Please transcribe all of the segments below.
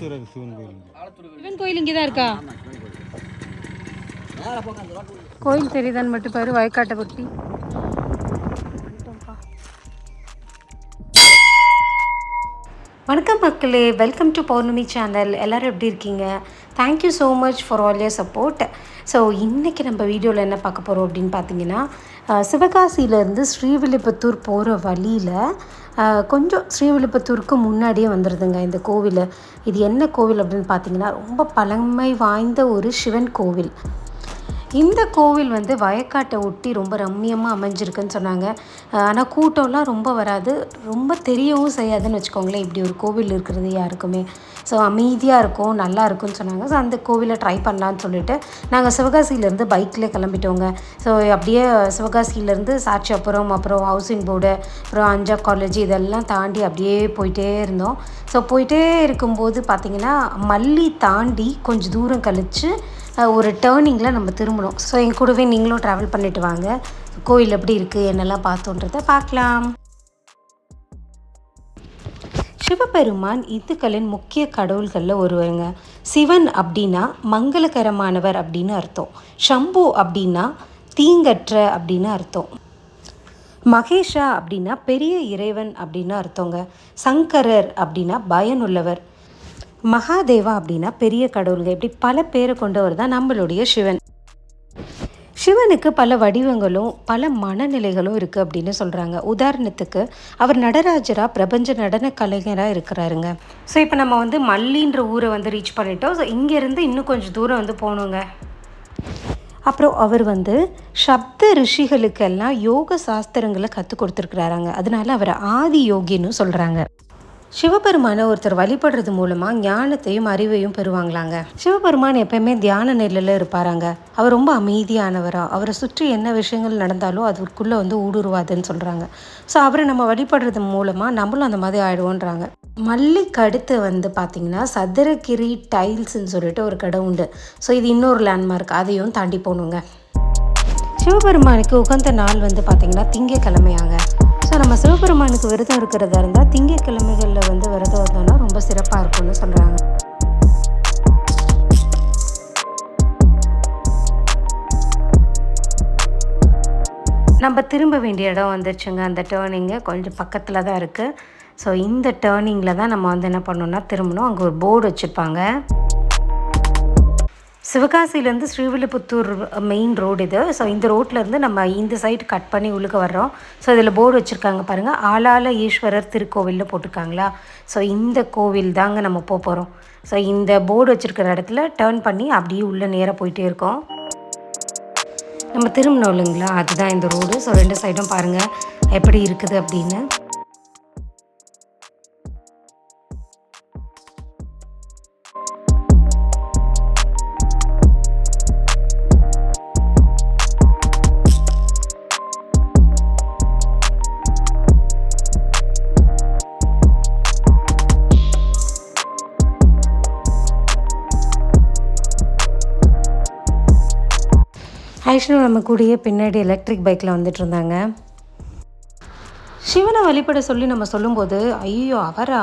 ஈஸ்வரர் சிவன் கோயில் சிவன் கோயில் இங்கே தான் இருக்கா? கோயில் தெரியுதான்னு மட்டும் பாரு வயக்காட்டை பற்றி வணக்கம் மக்களே வெல்கம் டு பௌர்ணமி சேனல் எல்லோரும் எப்படி இருக்கீங்க? Thank you so much for all your support so இன்றைக்கி நம்ம வீடியோவில் என்ன பார்க்க போகிறோம் அப்படின்னு பார்த்தீங்கன்னா சிவகாசியிலேருந்து ஸ்ரீவில்லிபுத்தூர் போகிற வழியில் கொஞ்சம் ஸ்ரீவில்லிபுத்தூருக்கு முன்னாடியே வந்துடுதுங்க இந்த கோவில். இது என்ன கோவில் அப்படின்னு பார்த்தீங்கன்னா ரொம்ப பழமை வாய்ந்த ஒரு சிவன் கோவில். இந்த கோவில் வந்து வயக்காட்டை ஒட்டி ரொம்ப ரம்மியமாக அமைஞ்சிருக்குன்னு சொன்னாங்க. ஆனால் கூட்டம்லாம் ரொம்ப வராது. ரொம்ப தெரியவும் செய்யாதுன்னு வச்சுக்கோங்களேன். இப்படி ஒரு கோவில் இருக்கிறது யாருக்குமே. ஸோ அமைதியாக இருக்கும் நல்லா இருக்கும்னு சொன்னாங்க. ஸோ அந்த கோவிலை ட்ரை பண்ணலான்னு சொல்லிட்டு நாங்கள் சிவகாசியிலேருந்து பைக்கில் கிளம்பிட்டோங்க. ஸோ அப்படியே சிவகாசியிலேருந்து சாட்சியப்புரம் அப்புறம் ஹவுசிங் போர்டு அப்புறம் அஞ்சா காலேஜ் இதெல்லாம் தாண்டி அப்படியே போயிட்டே இருந்தோம். ஸோ போயிட்டே இருக்கும்போது பார்த்திங்கன்னா மல்லி தாண்டி கொஞ்சம் தூரம் கழித்து ஒரு டேர்னிங்கில் நம்ம திரும்பணும். ஸோ என் கூடவே நீங்களும் ட்ராவல் பண்ணிட்டு வாங்க. கோயில் எப்படி இருக்குது என்னெல்லாம் பார்த்தோன்றதை பார்க்கலாம். சிவபெருமான் இந்துக்களின் முக்கிய கடவுள்களில் ஒருவருங்க. சிவன் அப்படின்னா மங்களகரமானவர் அப்படின்னு அர்த்தம். ஷம்பு அப்படின்னா தீங்கற்ற அப்படின்னு அர்த்தம். மகேஷா அப்படின்னா பெரிய இறைவன் அப்படின்னு அர்த்தங்க. சங்கரர் அப்படின்னா பயனுள்ளவர். மகாதேவா அப்படின்னா பெரிய கடவுள்கள் இப்படி பல பேரை கொண்டவர் தான் நம்மளுடைய சிவன். சிவனுக்கு பல வடிவங்களும் பல மனநிலைகளும் இருக்குது அப்படின்னு சொல்கிறாங்க உதாரணத்துக்கு அவர் நடராஜரா பிரபஞ்ச நடன கலைஞராக இருக்கிறாருங்க. ஸோ இப்போ நம்ம வந்து மல்லின்ற ஊரை வந்து ரீச் பண்ணிட்டோம். ஸோ இங்கேருந்து இன்னும் கொஞ்சம் தூரம் வந்து போகணுங்க. அப்புறம் அவர் வந்து சப்த ரிஷிகளுக்கெல்லாம் யோக சாஸ்திரங்களை கற்றுக் கொடுத்துருக்குறாராங்க. அதனால அவரை ஆதி யோகின்னு சொல்கிறாங்க சிவபெருமானை ஒருத்தர் வழிபடுறது மூலமாக ஞானத்தையும் அறிவையும் பெறுவாங்களாங்க. சிவபெருமான் எப்பயுமே தியான நிலையில் இருப்பாராங்க. அவர் ரொம்ப அமைதியானவரா. அவரை சுற்றி என்ன விஷயங்கள் நடந்தாலும் அதுக்குள்ளே வந்து ஊடுருவாதுன்னு சொல்கிறாங்க ஸோ அவரை நம்ம வழிபடுறது மூலமாக நம்மளும் அந்த மாதிரி ஆயிடுவோன்றாங்க. மல்லிக்கு அடுத்து வந்து பார்த்திங்கன்னா சதுரகிரி டைல்ஸ்ன்னு சொல்லிட்டு ஒரு கடை உண்டு. ஸோ இது இன்னொரு லேண்ட்மார்க் அதையும் தாண்டி போகணுங்க. சிவபெருமானுக்கு உகந்த நாள் வந்து பார்த்திங்கன்னா திங்கக்கிழமையாங்க. ஸோ நம்ம சிவபெருமானுக்கு விரதம் இருக்கிறதா இருந்தால் திங்கக்கிழமைகளில் வந்து விரதம் இருந்தோம்னா ரொம்ப சிறப்பாக இருக்கும்னு சொல்கிறாங்க நம்ம திரும்ப வேண்டிய இடம் வந்துருச்சுங்க. அந்த டேர்னிங்கு கொஞ்சம் பக்கத்தில் தான் இருக்குது ஸோ இந்த டேர்னிங்கில் தான் நம்ம வந்து என்ன பண்ணோம்னா திரும்பணும். அங்கே ஒரு போர்டு வச்சுருப்பாங்க. சிவகாசியிலேருந்து ஸ்ரீவில்லிபுத்தூர் மெயின் ரோடு இது. ஸோ இந்த ரோட்லேருந்து நம்ம இந்த சைடு கட் பண்ணி உள்ளுக்க வர்றோம். ஸோ இதில் போர்டு வச்சுருக்காங்க பாருங்கள் ஆளால ஈஸ்வரர் திருக்கோவிலில் போட்டிருக்காங்களா? ஸோ இந்த கோவில் தாங்க நம்ம போக போகிறோம் ஸோ இந்த போர்டு வச்சுருக்கிற இடத்துல டேர்ன் பண்ணி அப்படியே உள்ளே நேராக போயிட்டே இருக்கோம். நம்ம திரும்பணும் இல்லைங்களா? அதுதான் இந்த ரோடு ஸோ ரெண்டு சைடும் பாருங்கள் எப்படி இருக்குது அப்படின்னு. ஐஷ்ணு நம்ம கூடயே பின்னாடி எலக்ட்ரிக் பைக்கில் வந்துட்டு இருந்தாங்க. சிவனை வழிபட சொல்லி நம்ம சொல்லும்போது ஐயோ அவரா?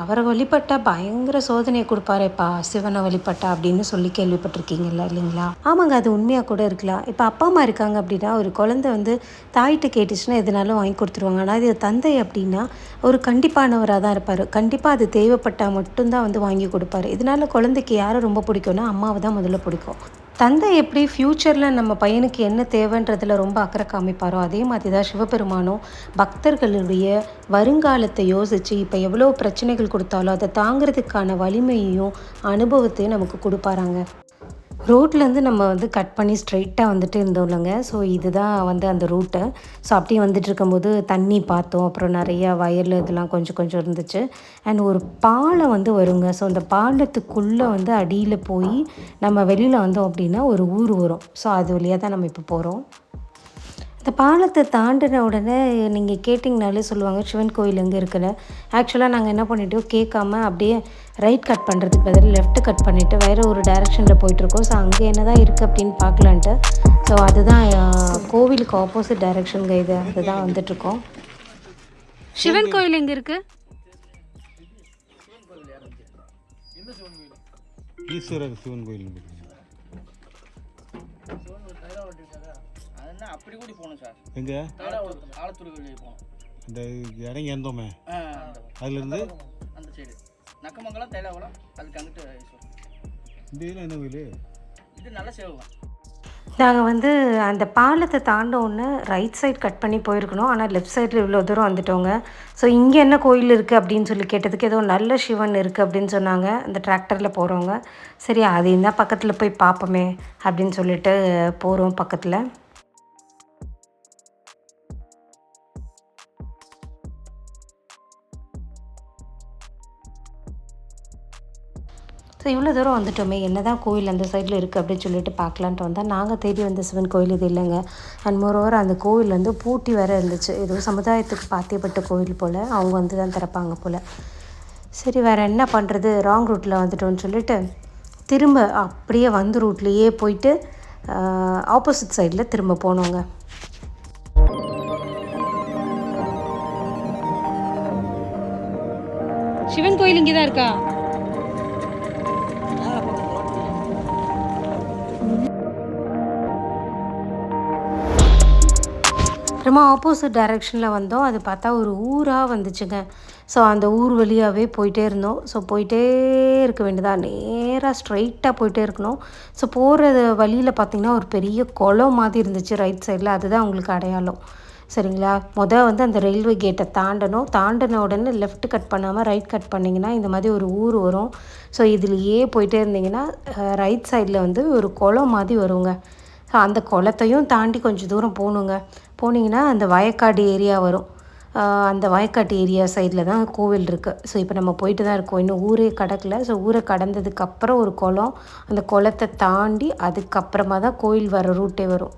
அவரை வழிபட்டா பயங்கர சோதனையை கொடுப்பாரேப்பா சிவனை வழிபட்டா அப்படின்னு சொல்லி கேள்விப்பட்டிருக்கீங்கல்ல இல்லைங்களா? ஆமாங்க அது உண்மையாக கூட இருக்கலாம். இப்போ அப்பா அம்மா இருக்காங்க அப்படின்னா ஒரு குழந்தை வந்து தாயிட்ட கேட்டுச்சுன்னா எதுனாலும் வாங்கி கொடுத்துருவாங்க. ஆனால் இது தந்தை அப்படின்னா ஒரு கண்டிப்பானவராக தான் இருப்பார். கண்டிப்பாக அது தேவைப்பட்டால் மட்டும்தான் வந்து வாங்கி கொடுப்பாரு. இதனால குழந்தைக்கு யாரை ரொம்ப பிடிக்கும்னா அம்மாவை தான் முதல்ல பிடிக்கும். தந்தை எப்படி ஃப்யூச்சரில் நம்ம பையனுக்கு என்ன தேவைன்றதில் ரொம்ப அக்கறை காமிப்பாரோ அதே மாதிரி தான் சிவபெருமானும் பக்தர்களுடைய வருங்காலத்தை யோசித்து இப்போ எவ்வளோ பிரச்சனைகள் கொடுத்தாலும் அதை தாங்கிறதுக்கான வலிமையையும் அனுபவத்தையும் நமக்கு கொடுப்பாராங்க. ரோட்லேருந்து நம்ம வந்து கட் பண்ணி ஸ்ட்ரைட்டாக வந்துட்டு இருந்தோம்லங்க. ஸோ இதுதான் வந்து அந்த ரூட்டு. ஸோ அப்படியே வந்துட்டு இருக்கும்போது தண்ணி பார்த்தோம். அப்புறம் நிறைய வயல் இதெல்லாம் கொஞ்சம் கொஞ்சம் இருந்துச்சு. அண்ட் ஒரு பாலம் வந்து வருங்க. ஸோ அந்த பாலத்துக்குள்ளே வந்து அடியில் போய் நம்ம வெளியில் வந்தோம் அப்படின்னா ஒரு ஊர் வரும். ஸோ அது வழியாக தான் நம்ம இப்போ போகிறோம் இந்த பாலத்தை தாண்டின உடனே நீங்கள் கேட்டிங்கனாலே சொல்லுவாங்க சிவன் கோயில் எங்கே இருக்குல்ல ஆக்சுவலாக நாங்கள் என்ன பண்ணிட்டோம் கேட்காம அப்படியே ரைட் கட் பண்ணுறதுக்கு பதில் லெஃப்ட் கட் பண்ணிவிட்டு வேறு ஒரு டைரெக்ஷனில் போயிட்டுருக்கோம். ஸோ அங்கே என்ன தான் இருக்குது அப்படின்னு பார்க்கலான்ட்டு. ஸோ அதுதான் கோவிலுக்கு ஆப்போசிட் டைரெக்ஷனுங்க இது. அதுதான் வந்துட்டுருக்கோம். சிவன் கோயில் எங்கே இருக்குது ஈஸ்வரர் சிவன் கோயில் அப்படி கூடி போகணும் சார் எங்கே ஆலத்தூர் வெளியே போகணும். இந்த இறங்கி இருந்தோமே அதுலேருந்து நக்கமங்கலம் தைலாகுளம் அதுக்கு அங்கிட்டு ஈஸ்வரன். இந்த இதில் என்ன கோயில்? இது நல்ல சேவகம். நாங்கள் வந்து அந்த பாலத்தை தாண்ட உடனே ரைட் சைடு கட் பண்ணி போயிருக்கணும். ஆனால் லெஃப்ட் சைடில் இவ்வளோ தூரம் வந்துட்டோங்க. ஸோ இங்கே என்ன கோயில் இருக்குது அப்படின்னு சொல்லி கேட்டதுக்கு ஏதோ நல்ல சிவன் இருக்குது அப்படின்னு சொன்னாங்க. அந்த டிராக்டரில் போகிறவங்க சரி அது இருந்தால் பக்கத்தில் போய் பார்ப்போமே அப்படின்னு சொல்லிட்டு போகிறோம் பக்கத்தில். ஸோ இவ்வளோ தூரம் வந்துட்டோமே என்ன தான் கோயில் அந்த சைடில் இருக்குது அப்படின்னு சொல்லிட்டு பார்க்கலான்ட்டு வந்தால் நாங்கள் தேடி வந்த சிவன் கோயில் இது இல்லைங்க. அண்ட் மோரோவர் அந்த கோயில் வந்து பூட்டி வேறு இருந்துச்சு. ஏதோ சமுதாயத்துக்கு பாத்தியப்பட்ட கோயில் போல் அவங்க வந்து தான் திறப்பாங்க போல். சரி வேறு என்ன பண்ணுறது ராங் ரூட்டில் வந்துட்டோம்னு சொல்லிட்டு திரும்ப அப்படியே வந்து ரூட்லேயே போயிட்டு ஆப்போசிட் சைடில் திரும்ப போனோங்க. சிவன் கோயில் இங்கே தான் இருக்கா? ரொம்ப ஆப்போசிட் டைரெக்ஷனில் வந்தோம். அது பார்த்தா ஒரு ஊராக வந்துச்சுங்க. ஸோ அந்த ஊர் வழியாகவே போயிட்டே இருந்தோம். ஸோ போயிட்டே இருக்க வேண்டியதாக நேராக ஸ்ட்ரைட்டாக போயிட்டே இருக்கணும். ஸோ போகிற வழியில் பார்த்திங்கன்னா ஒரு பெரிய குளம் மாதிரி இருந்துச்சு. ரைட் சைடில் அதுதான் உங்களுக்கு அடையாளம். சரிங்களா? மொதல் வந்து அந்த ரயில்வே கேட்டை தாண்டணும். தாண்டின உடனே லெஃப்ட் கட் பண்ணாமல் ரைட் கட் பண்ணிங்கன்னா இந்த மாதிரி ஒரு ஊர் வரும். ஸோ இதுலேயே போயிட்டே இருந்தீங்கன்னா ரைட் சைடில் வந்து ஒரு குளம் மாதிரி வருங்க. ஸோ அந்த குளத்தையும் தாண்டி கொஞ்சம் தூரம் போகணுங்க. போனீங்கன்னா அந்த வயக்காடு ஏரியா வரும். அந்த வயக்காட்டு ஏரியா சைடில் தான் கோவில் இருக்குது ஸோ இப்போ நம்ம போயிட்டு தான் இருக்கோம். இன்னும் ஊரே கடக்கல. ஸோ ஊரை கடந்ததுக்கப்புறம் ஒரு குளம். அந்த குளத்தை தாண்டி அதுக்கப்புறமா தான் கோயில் வர ரூட்டே வரும்.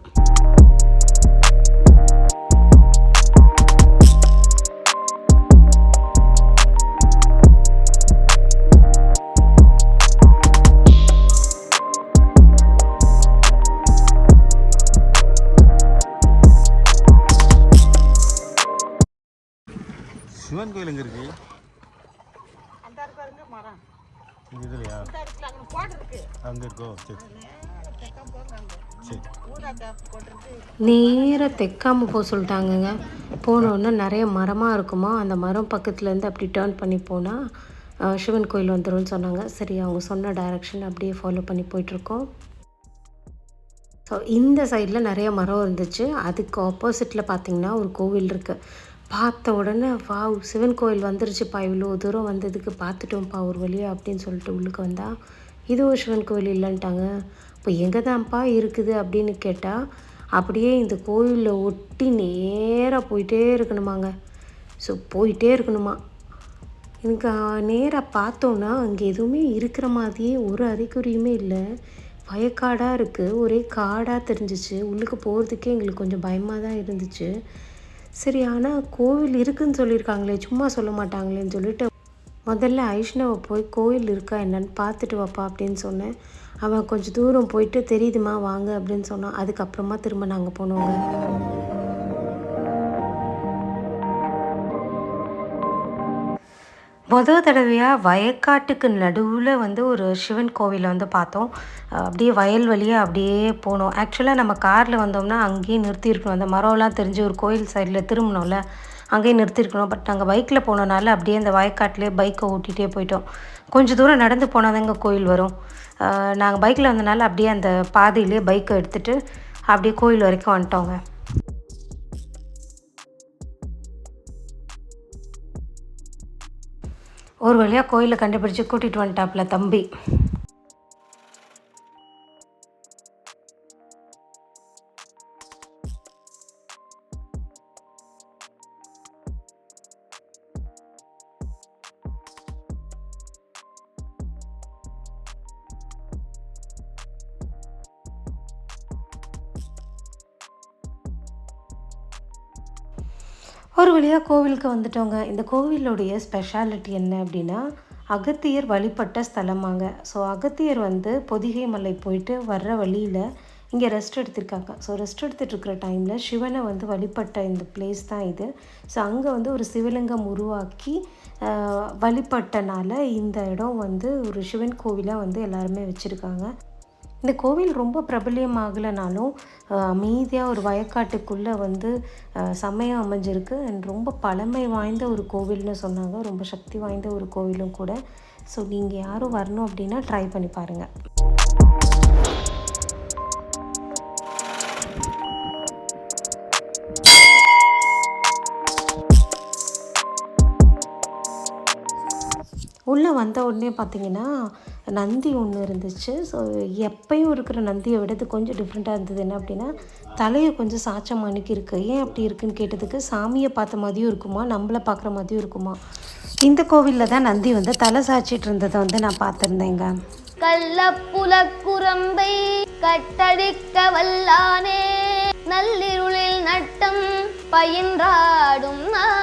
சிவன் கோயில் எங்கே இருக்கு? இங்க இதுலையா? அங்கே இருக்கோ. சரி. நேராக தைக்காமல் போக சொல்லிட்டாங்கங்க. போனோடனே நிறைய மரமாக இருக்குமா? அந்த மரம் பக்கத்துலேருந்து அப்படி டேர்ன் பண்ணி போனால் சிவன் கோயில் வந்துரும்னு சொன்னாங்க. சரி அவங்க சொன்ன டைரக்ஷன் அப்படியே ஃபாலோ பண்ணி போயிட்டுருக்கோம். ஸோ இந்த சைடில் நிறைய மரம் இருந்துச்சு. அதுக்கு ஆப்போசிட்டில் பார்த்தீங்கன்னா ஒரு கோவில் இருக்குது பார்த்த உடனே வா சிவன் கோயில் வந்துருச்சுப்பா. இவ்வளோ தூரம் வந்ததுக்கு பார்த்துட்டோம்ப்பா ஒரு வழியாக அப்படின்னு சொல்லிட்டு உள்ளுக்கு வந்தால் இது ஒரு சிவன் கோயில் இல்லைன்ட்டாங்க. இப்போ எங்கே தான்ப்பா இருக்குது? அப்படின்னு கேட்டால் அப்படியே இந்த கோயிலில் ஒட்டி நேராக போயிட்டே இருக்கணுமாங்க. ஸோ போயிட்டே இருக்கணுமா? எனக்கு நேராக பார்த்தோன்னா அங்கே எதுவுமே இருக்கிற மாதிரியே ஒரு அறிகுறியுமே இல்லை. வயக்காடாக இருக்குது ஒரே காடாக தெரிஞ்சிச்சு. உள்ளுக்கு போகிறதுக்கே எங்களுக்கு கொஞ்சம் பயமாக தான் இருந்துச்சு. சரி ஆனால் கோவில் இருக்குன்னு சொல்லியிருக்காங்களே சும்மா சொல்ல மாட்டாங்களேன்னு சொல்லிட்டு முதல்ல ஐஷ்ணவை போய் கோயில் இருக்கா என்னன்னு பார்த்துட்டு வாப்பா அப்படின்னு சொன்னேன். அவன் கொஞ்சம் தூரம் போயிட்டு தெரியுதுமா வாங்க அப்படின்னு சொன்னான். அதுக்கப்புறமா திரும்ப நாங்கள் போனோங்க. முதல் தடவையாக வயக்காட்டுக்கு நடுவில் வந்து ஒரு சிவன் கோவிலை வந்து பார்த்தோம். அப்படியே வயல் வழியாக அப்படியே போனோம். ஆக்சுவலாக நம்ம காரில் வந்தோம்னா அங்கேயே நிறுத்தியிருக்கணும். அந்த மரம்லாம் தெரிஞ்சு ஒரு கோயில் சைடில் திரும்பணும்ல அங்கேயே நிறுத்தியிருக்கணும். பட் நாங்கள் பைக்கில் போனனால அப்படியே அந்த வயக்காட்டிலே பைக்கை ஓட்டிகிட்டே போயிட்டோம். கொஞ்சம் தூரம் நடந்து போனால் தாங்க கோயில் வரும். நாங்கள் பைக்கில் வந்தனால அப்படியே அந்த பாதையிலே பைக்கை எடுத்துகிட்டு அப்படியே கோயில் வரைக்கும் வந்துட்டோங்க. ஒரு வழியாக கோயிலை கண்டுபிடிச்சு கூட்டிகிட்டு வந்துட்டாப்புல தம்பி. ஒரு கோவிலுக்கு வந்துட்டோங்க இந்த கோவிலுடைய ஸ்பெஷாலிட்டி என்ன அப்படின்னா அகத்தியர் வழிபட்ட ஸ்தலமாங்க. ஸோ அகத்தியர் வந்து பொதிகை மலை போயிட்டு வர்ற வழியில் இங்கே ரெஸ்ட் எடுத்திருக்காங்க. ஸோ ரெஸ்ட் எடுத்துகிட்டு இருக்கிற டைமில் சிவனை வந்து வழிபட்ட இந்த பிளேஸ் தான் இது. ஸோ அங்கே வந்து ஒரு சிவலிங்கம் உருவாக்கி வழிபட்டனால இந்த இடம் வந்து ஒரு சிவன் கோவிலாக வந்து எல்லாருமே வச்சுருக்காங்க. இந்த கோவில் ரொம்ப பிரபல்யம் ஆகலைனாலும் அமைதியாக ஒரு வயக்காட்டுக்குள்ளே வந்து அஹ், சமயம் அமைஞ்சிருக்கு. அண்ட் ரொம்ப பழமை வாய்ந்த ஒரு கோவில்னு சொன்னாங்க. ரொம்ப சக்தி வாய்ந்த ஒரு கோவிலும் கூட. ஸோ நீங்கள் யாரும் வரணும் அப்படின்னா ட்ரை பண்ணி பாருங்கள் உள்ளே வந்த உடனே பார்த்தீங்கன்னா நந்தி ஒன்று இருந்துச்சு. ஸோ எப்பயும் இருக்கிற நந்தியை விட இது கொஞ்சம் டிஃப்ரெண்ட்டாக இருந்தது. என்ன அப்படின்னா தலையை கொஞ்சம் சாச்ச மணிக்கு இருக்குது ஏன் அப்படி இருக்குன்னு கேட்டதுக்கு சாமியை பார்த்த மாதிரியும் இருக்குமா? நம்மளை பார்க்குற மாதிரியும் இருக்குமா? இந்த கோவிலில் தான் நந்தி வந்து தலை சாய்ச்சிட்டு இருந்ததை வந்து நான் பார்த்துருந்தேங்க. கள்ளப்புலக்குரம்பை கட்டடிக்க வல்லானே நள்ளிருளில் நட்டம் பயின்றாடும் நான்.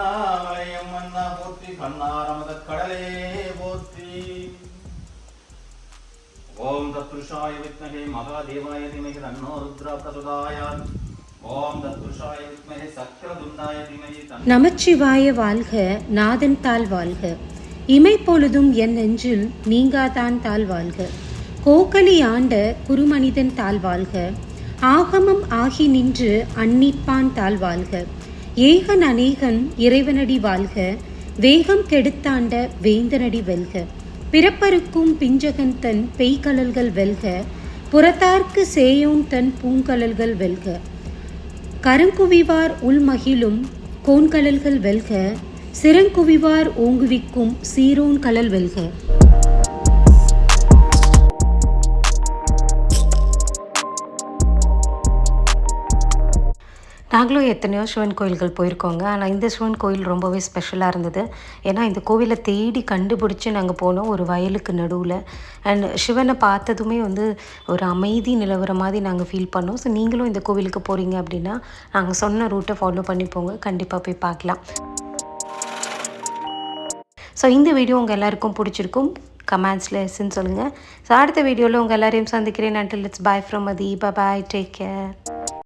அண்ணாமலையம் அண்ணா போற்றி பன்னாரமத கடலே போற்றி. ஓம் தத்ருஷாய வித்மகே மகாதேவாய திமகி தன்னோ ருத்ரா பிரசுதாயாத் ஓம் தத்ருஷாய வித்மகே சக்கரதுண்டாய திமகி தன்னோ நமச்சிவாய வாழ்க நாதன் தாள் வாழ்க. இமை பொழுதும் என் நெஞ்சில் நீங்காதான் தாள் வாழ்க. கோக்கலி ஆண்ட குருமனிதன் தாள் வாழ்க. ஆகமம் ஆகி நின்று அன்னிப்பான் தாள் வாழ்க. ஏகன் அநேகன் இறைவனடி வாழ்க வேகம் கெடுத்தாண்ட வேந்தனடி வெல்க. பிறப்பருக்கும் பிஞ்சகன் தன் பெய்கழல்கள் வெல்க புறத்தார்க்கு சேயோன் தன் பூங்கலல்கள் வெல்க. கரங்குவிவார் உள்மகிழும் கோன்கலல்கள் வெல்க சிறங்குவிவார் ஓங்குவிக்கும் சீரோன் கலல் வெல்க. நாங்களும் எத்தனையோ சிவன் கோயில்கள் போயிருக்கோங்க. ஆனால் இந்த சிவன் கோயில் ரொம்பவே ஸ்பெஷலாக இருந்தது. ஏன்னா இந்த கோவிலை தேடி கண்டுபிடிச்சி நாங்கள் போனோம். ஒரு வயலுக்கு நடுவில். அண்ட் சிவனை பார்த்ததுமே வந்து ஒரு அமைதி நிலவர மாதிரி நாங்கள் ஃபீல் பண்ணோம். ஸோ நீங்களும் இந்த கோவிலுக்கு போகிறீங்க அப்படின்னா நாங்கள் சொன்ன ரூட்டை ஃபாலோ பண்ணி போங்க. கண்டிப்பாக போய் பார்க்கலாம். ஸோ இந்த வீடியோ உங்கள் எல்லாருக்கும் பிடிச்சிருக்கும். கமெண்ட்ஸில் எஸ்ன்னு சொல்லுங்கள் ஸோ அடுத்த வீடியோவில் உங்கள் எல்லாரையும் சந்திக்கிறேன். Until it's bye from Mathi bye take care